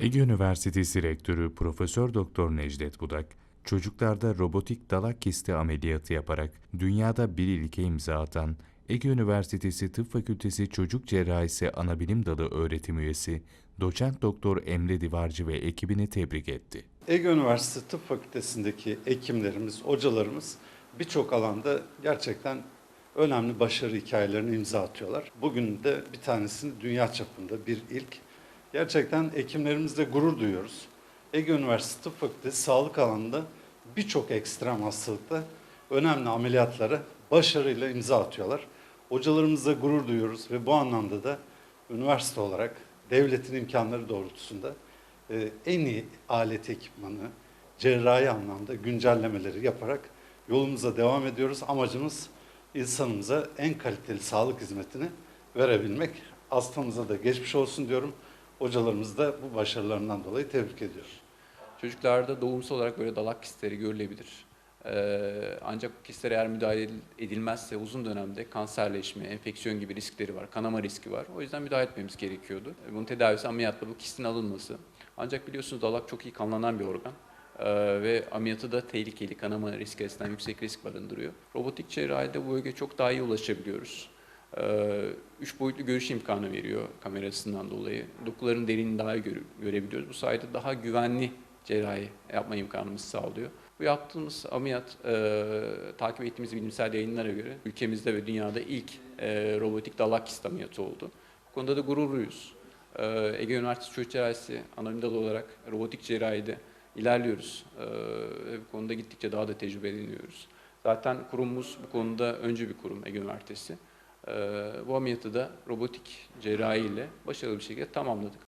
Ege Üniversitesi Rektörü Profesör Doktor Necdet Budak, çocuklarda robotik dalak kisti ameliyatı yaparak dünyada bir ilke imza atan Ege Üniversitesi Tıp Fakültesi Çocuk Cerrahisi Anabilim Dalı öğretim üyesi Doçent Doktor Emre Divarcı ve ekibini tebrik etti. Ege Üniversitesi Tıp Fakültesi'ndeki hekimlerimiz, hocalarımız birçok alanda gerçekten önemli başarı hikayelerini imza atıyorlar. Bugün de bir tanesini dünya çapında bir ilk. Gerçekten hekimlerimizle gurur duyuyoruz. Ege Üniversitesi Tıp Fakültesi sağlık alanında birçok ekstrem hastalıkta önemli ameliyatlara başarıyla imza atıyorlar. Hocalarımızla gurur duyuyoruz ve bu anlamda da üniversite olarak devletin imkanları doğrultusunda e, en iyi alet ekipmanı, cerrahi anlamda güncellemeleri yaparak yolumuza devam ediyoruz. Amacımız insanımıza en kaliteli sağlık hizmetini verebilmek. Hastamıza da geçmiş olsun diyorum. Hocalarımızı da bu başarılarından dolayı tebrik ediyorum. Çocuklarda doğumsal olarak böyle dalak kistleri görülebilir. Ee, ancak bu kistler eğer müdahale edilmezse uzun dönemde kanserleşme, enfeksiyon gibi riskleri var, kanama riski var. O yüzden müdahale etmemiz gerekiyordu. Bunun tedavisi ameliyatla bu kistin alınması. Ancak biliyorsunuz dalak çok iyi kanlanan bir organ. Ee, ve ameliyatı da tehlikeli, kanama riski açısından yüksek risk barındırıyor. Robotik cerrahide bu bölgeye çok daha iyi ulaşabiliyoruz. Ee, Üç boyutlu görüş imkanı veriyor kamerasından dolayı. Dokuların derinliğini daha göre- görebiliyoruz. Bu sayede daha güvenli cerrahi yapma imkanımızı sağlıyor. Bu yaptığımız ameliyat e, takip ettiğimiz bilimsel yayınlara göre ülkemizde ve dünyada ilk e, robotik dalak kist ameliyatı oldu. Bu konuda da gururluyuz. E, Ege Üniversitesi Çocuk Cerrahisi anonim dalı olarak robotik cerrahide ilerliyoruz. E, bu konuda gittikçe daha da tecrübe ediniyoruz. Zaten kurumumuz bu konuda öncü bir kurum Ege Üniversitesi. Bu ameliyatı da robotik cerrahi ile başarılı bir şekilde tamamladık.